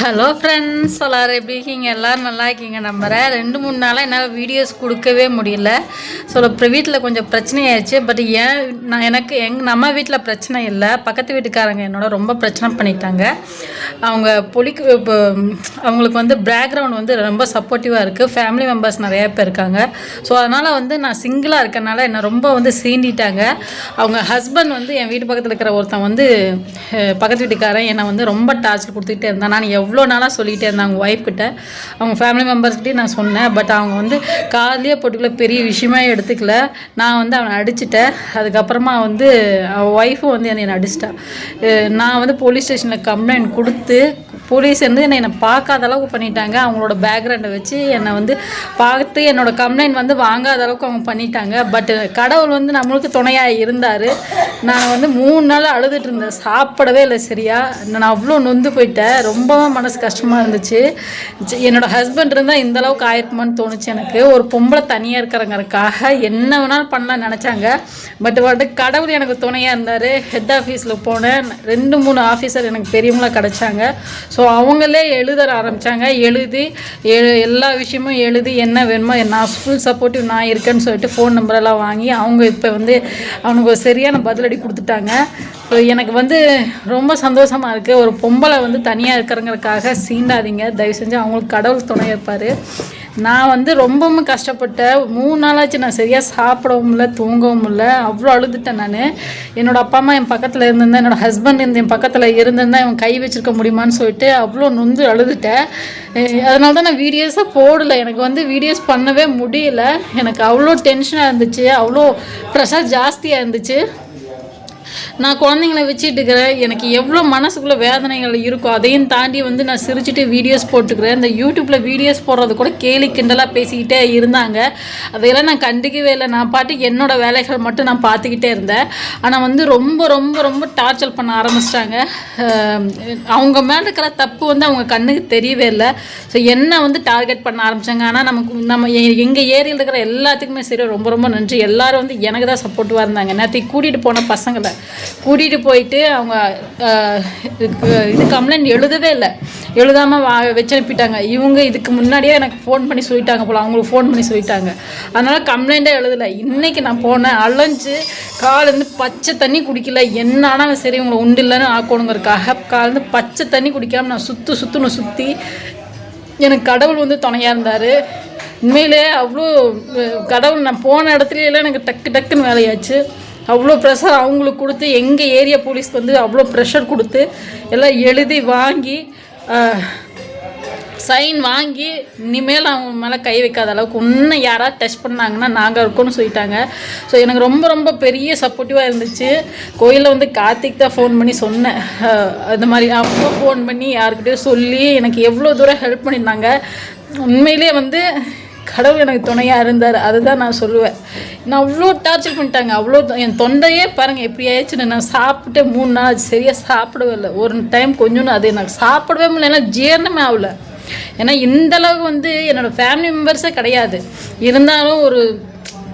Hello friends எல்லோரும் எப்படி இருக்கீங்க? எல்லோரும் நல்லா இருக்கீங்க நம்புகிறேன் ரெண்டு மூணு நாளாக என்னால் வீடியோஸ் கொடுக்கவே முடியல. ஸோ அப்புறம் வீட்டில் கொஞ்சம் பிரச்சனையாயிடுச்சு. பட் ஏன் நான் எனக்கு எங் நம்ம வீட்டில் பிரச்சனை இல்லை. பக்கத்து வீட்டுக்காரங்க என்னோட ரொம்ப பிரச்சனை பண்ணிட்டாங்க. அவங்க பொலிக்கு இப்போ அவங்களுக்கு வந்து பேக்ரவுண்ட் வந்து ரொம்ப சப்போர்ட்டிவாக இருக்குது ஃபேமிலி மெம்பர்ஸ் நிறைய பேர் இருக்காங்க. ஸோ அதனால் வந்து நான் சிங்கிளாக இருக்கனால என்னை ரொம்ப வந்து சீண்டிட்டாங்க. அவங்க ஹஸ்பண்ட் வந்து என் வீட்டு பக்கத்தில் இருக்கிற ஒருத்தன் வந்து பக்கத்து வீட்டுக்காரன் என்னை வந்து ரொம்ப டார்ச்சர் கொடுத்துக்கிட்டே இருந்தான். நான் எவ்வளோ நாளாக சொல்லிகிட்டே இருந்தேன் அவங்க ஒய்ஃப் கிட்ட. அவங்க ஃபேமிலி மெம்பர்ஸ்கிட்டையும் நான் சொன்னேன். பட் அவங்க வந்து காதலியே போட்டுக்கல பெரிய விஷயமே எடுத்துக்கல. நான் வந்து அவனை அடிச்சிட்டேன். அதுக்கப்புறமா வந்து அவன் ஒய்ஃபும் வந்து என்னை அடிச்சிட்டா. நான் வந்து போலீஸ் ஸ்டேஷனில் கம்ப்ளைண்ட் கொடுத்து போலீஸ் வந்து என்னை என்னை பார்க்காத அளவுக்கு பண்ணிட்டாங்க. அவங்களோட பேக்ரவுண்டை வச்சு என்னை வந்து பார்த்து என்னோடய கம்ப்ளைண்ட் வந்து வாங்காத அளவுக்கு அவங்க பண்ணிட்டாங்க. பட் கடவுள் வந்து நம்மளுக்கு துணையாக இருந்தார். நான் வந்து மூணு நாள் அழுதுட்டு இருந்தேன். சாப்பிடவே இல்லை சரியா. நான் அவ்வளோ நொந்து போயிட்டேன். ரொம்பவும் மனசு கஷ்டமாக இருந்துச்சு. என்னோடய ஹஸ்பண்ட் இருந்தால் இந்த அளவுக்கு ஆயிருக்குமான்னு தோணுச்சு எனக்கு. ஒரு பொம்பளை தனியாக இருக்கிறங்கிறக்காக என்ன வேணாலும் பண்ணலாம்னு நினச்சாங்க. பட் வந்து கடவுள் எனக்கு துணையாக இருந்தார். ஹெட் ஆஃபீஸில் போனேன். ரெண்டு மூணு ஆஃபீஸர் எனக்கு பெரியவங்களாம் கிடச்சாங்க. ஸோ அவங்களே எழுத ஆரம்பித்தாங்க எழுதி எழு எல்லா விஷயமும் எழுதி என்ன வேணுமோ நான் ஃபுல் சப்போர்ட்டிவ் நான் இருக்கேன்னு சொல்லிட்டு ஃபோன் நம்பரெல்லாம் வாங்கி அவங்க இப்போ வந்து அவனுக்கு சரியான பதிலடி கொடுத்துட்டாங்க. எனக்கு வந்து ரொம்ப சந்தோஷமாக இருக்குது ஒரு பொம்பளை வந்து தனியாக இருக்கிறங்கிறதுக்காக சீண்டாதீங்க. தயவு செஞ்சு அவங்களுக்கு கடவுள் துணை இருப்பார். நான் வந்து ரொம்பவும் கஷ்டப்பட்டேன் மூணு நாளாச்சு நான் சரியாக சாப்பிடவும் இல்லை தூங்கவும் இல்லை. அவ்வளோ அழுதுட்டேன் நான். என்னோட அப்பா அம்மா என் பக்கத்தில் இருந்திருந்தேன் என்னோட ஹஸ்பண்ட் இருந்து என் பக்கத்தில் இருந்திருந்தேன் இவன் கை வச்சிருக்க முடியுமான்னு சொல்லிட்டு அவ்வளோ நொந்து அழுதுட்டேன். அதனால தான் நான் வீடியோஸாக போடலை. எனக்கு வந்து வீடியோஸ் பண்ணவே முடியல. எனக்கு அவ்வளோ டென்ஷனாக இருந்துச்சு. அவ்வளோ ப்ரெஷர் ஜாஸ்தியாக இருந்துச்சு. நான் குழந்தைங்கள வச்சுட்டு இருக்கிறேன் எனக்கு எவ்வளோ மனசுக்குள்ளே வேதனைகள் இருக்கோ அதையும் தாண்டி வந்து நான் சிரிச்சுட்டு வீடியோஸ் போட்டுக்கிறேன். இந்த யூடியூப்பில் வீடியோஸ் போடுறது கூட கேலி கிண்டலாக பேசிக்கிட்டே இருந்தாங்க. அதையெல்லாம் நான் கண்டுக்கவே இல்லை. நான் பாட்டு என்னோட வேலைகள் மட்டும் நான் பார்த்துக்கிட்டே இருந்தேன். ஆனால் வந்து ரொம்ப ரொம்ப ரொம்ப டார்ச்சர் பண்ண ஆரம்பிச்சிட்டாங்க. அவங்க மேலே இருக்கிற தப்பு வந்து அவங்க கண்ணுக்கு தெரியவே இல்லை. ஸோ என்ன வந்து டார்கெட் பண்ண ஆரம்பிச்சாங்க? ஆனால் நமக்கு நம்ம எங்கள் ஏரியாவில் இருக்கிற எல்லாத்துக்குமே சரி ரொம்ப ரொம்ப நன்றி. எல்லாரும் வந்து எனக்கு தான் சப்போர்ட்டிவாக இருந்தாங்க. நேற்று கூட்டிகிட்டு போன பசங்களை. கூட்டிகிட்டு போயிட்டு அவங்க இது கம்ப்ளைண்ட் எழுதவே இல்லை. எழுதாமல் வா வச்சு அனுப்பிட்டாங்க இவங்க இதுக்கு முன்னாடியே எனக்கு ஃபோன் பண்ணி சொல்லிட்டாங்க போல். அவங்களுக்கு ஃபோன் பண்ணி சொல்லிட்டாங்க. அதனால் கம்ப்ளைண்ட்டே எழுதலை. இன்றைக்கி நான் போனேன். அலைஞ்சு காலேருந்து பச்சை தண்ணி குடிக்கல. என்ன ஆனாலும் சரி உங்களை உண்டு இல்லைன்னு ஆக்கணுங்கிறக்காக காலேருந்து பச்சை தண்ணி குடிக்காமல் நான் சுற்று சுற்றுன்னு சுற்றி எனக்கு கடவுள் வந்து துணையாக இருந்தார். உண்மையிலே அவ்வளோ கடவுள் நான் போன இடத்துலலாம் எனக்கு டக்கு டக்குன்னு வேலையாச்சு. அவ்வளோ ப்ரெஷர் அவங்களுக்கு கொடுத்து எங்கள் ஏரியா போலீஸ்க்கு வந்து அவ்வளோ ப்ரெஷர் கொடுத்து எல்லாம் எழுதி வாங்கி சைன் வாங்கி இனிமேல் அவங்க மேலே கை வைக்காத அளவுக்கு இன்னும் யாராவது டச் பண்ணாங்கன்னா நாங்கள் இருக்கோம்னு சொல்லிட்டாங்க. ஸோ எனக்கு ரொம்ப ரொம்ப பெரிய சப்போர்ட்டிவாக இருந்துச்சு. கோயிலில் வந்து கார்த்திக் தான் ஃபோன் பண்ணி சொன்னேன். அந்த மாதிரி அவங்க ஃபோன் பண்ணி யாருக்கிட்டேயும் சொல்லி எனக்கு எவ்வளோ தூரம் ஹெல்ப் பண்ணியிருந்தாங்க. உண்மையிலே வந்து கடவுள் எனக்கு துணையாக இருந்தார் அதுதான் நான் சொல்லுவேன். நான் அவ்வளோ டார்ச்சர் பண்ணிட்டாங்க. அவ்வளோ என் தொண்டையே பாருங்கள் எப்படி ஆயிடுச்சுன்னு நான் சாப்பிட்டு மூணு நாள் சரியாக சாப்பிடவே இல்லை. ஒரு டைம் கொஞ்சோன்னு அது எனக்கு சாப்பிடவே முடியல. ஏன்னா ஜீரணமே ஆகல. ஏன்னா இந்தளவுக்கு வந்து என்னோடய ஃபேமிலி மெம்பர்ஸே கிடையாது. இருந்தாலும் ஒரு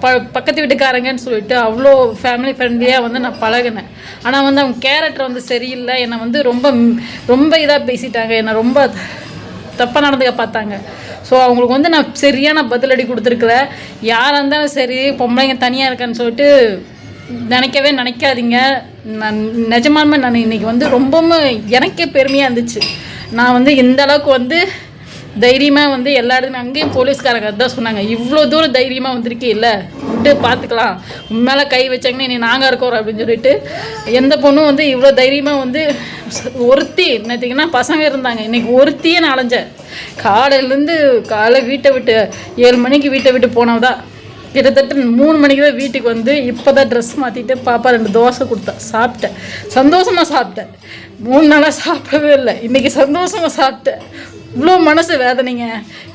ப பக்கத்து வீட்டுக்காரங்கன்னு சொல்லிட்டு அவ்வளோ ஃபேமிலி ஃப்ரெண்ட்லியாக வந்து நான் பழகினேன். ஆனால் வந்து அவங்க கேரக்டர் வந்து சரியில்லை. என்னை வந்து ரொம்ப ரொம்ப இதாக பேசிட்டாங்க. என்னை ரொம்ப தப்பாக நடந்துக்க பார்த்தாங்க. ஸோ அவங்களுக்கு வந்து நான் சரியான பதிலடி கொடுத்துருக்குறேன் யாராக இருந்தாலும் சரி பொம்பளைங்க தனியாக இருக்கேன்னு சொல்லிட்டு நினைக்கவே நினைக்காதீங்க. நான் நிஜமாலுமே நான் இன்னைக்கு வந்து ரொம்பவும் எனக்கே பெருமையாக இருந்துச்சு. நான் வந்து இந்த அளவுக்கு வந்து தைரியமாக வந்து எல்லாருமே அங்கேயும் போலீஸ்காரங்க தான் சொன்னாங்க. இவ்வளோ தூரம் தைரியமாக வந்திருக்கே இல்லை விட்டு பார்த்துக்கலாம் உன் கை வச்சாங்கன்னா நீ நாங்கள் இருக்கோம் அப்படின்னு சொல்லிட்டு எந்த பொண்ணும் வந்து இவ்வளோ தைரியமாக வந்து ஒருத்தி நேற்றுக்குன்னா பசங்க இருந்தாங்க. இன்னைக்கு ஒருத்தியே நான் அலைஞ்சேன். காலையிலேருந்து காலை வீட்டை விட்டு ஏழு மணிக்கு வீட்டை விட்டு போனவதா. கிட்டத்தட்ட மூணு மணிக்கு தான் வீட்டுக்கு வந்து இப்போ தான் ட்ரெஸ் மாற்றிட்டு பாப்பா ரெண்டு தோசை கொடுத்தா. சாப்பிட்டேன். சந்தோஷமாக சாப்பிட்டேன். மூணு நாளாக சாப்பிடவே இல்லை. இன்றைக்கி சந்தோஷமாக சாப்பிட்டேன். இவ்வளோ மனசு வேதனைங்க.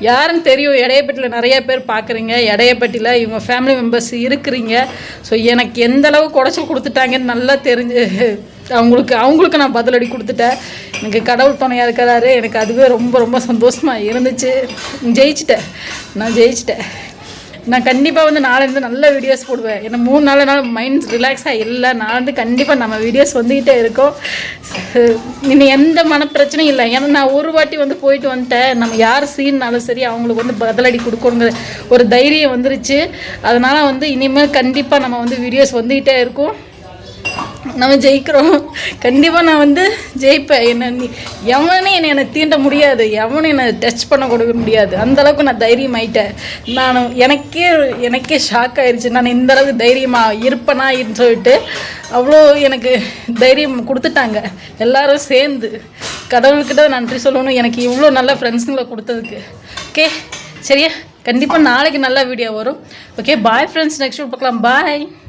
யாருன்னு தெரியும் இடையப்பட்டியில் நிறைய பேர் பார்க்குறீங்க இடையப்பட்டியில் இவங்க ஃபேமிலி மெம்பர்ஸ் இருக்கிறீங்க. ஸோ எனக்கு எந்த அளவு குடைச்சல் கொடுத்துட்டாங்கன்னு நல்லா தெரிஞ்சு அவங்களுக்கு அவங்களுக்கு நான் பதிலடி கொடுத்துட்டேன். எனக்கு கடவுள் துணையாக இருக்கிறாரு. எனக்கு அதுவே ரொம்ப ரொம்ப சந்தோஷமாக இருந்துச்சு. ஜெயிச்சிட்டேன். நான் ஜெயிச்சிட்டேன். நான் கண்டிப்பாக வந்து நாளைந்து நல்ல வீடியோஸ் போடுவேன். ஏன்னா மூணு நாலு நாள் மைண்ட் ரிலாக்ஸாக இல்லை நான் வந்து கண்டிப்பாக நம்ம வீடியோஸ் வந்துக்கிட்டே இருக்கோம். இனி எந்த மன பிரச்சனையும் இல்லை. ஏன்னா நான் ஒரு வாட்டி வந்து போயிட்டு வந்துட்டேன். நம்ம யார் சீன்னாலும் சரி அவங்களுக்கு வந்து பதிலடி கொடுக்கணுங்கிற ஒரு தைரியம் வந்துருச்சு. அதனால் வந்து இனிமேல் கண்டிப்பாக நம்ம வந்து வீடியோஸ் வந்துக்கிட்டே இருக்கும். நம்ம ஜெயிக்கிறோம். கண்டிப்பாக நான் வந்து ஜெயிப்பேன். என்ன நீ எவனே என்னை என்னை தீண்ட முடியாது. எவனும் என்னை டச் பண்ண கொடுக்க முடியாது. அந்த அளவுக்கு நான் தைரியம் ஆயிட்டேன். நான் எனக்கே எனக்கே ஷாக் ஆயிடுச்சு நான் இந்த அளவுக்கு தைரியமாக இருப்பேனான்னு சொல்லிட்டு அவ்வளோ எனக்கு தைரியம் கொடுத்துட்டாங்க. எல்லாரும் சேர்ந்து. கடவுள்கிட்ட நன்றி சொல்லணும். எனக்கு இவ்வளோ நல்ல ஃப்ரெண்ட்ஸுங்களை கொடுத்ததுக்கு. ஓகே சரியா? கண்டிப்பாக நாளைக்கு நல்ல வீடியோ வரும். ஓகே பாய் ஃப்ரெண்ட்ஸ் நெக்ஸ்ட் பார்க்கலாம். பாய்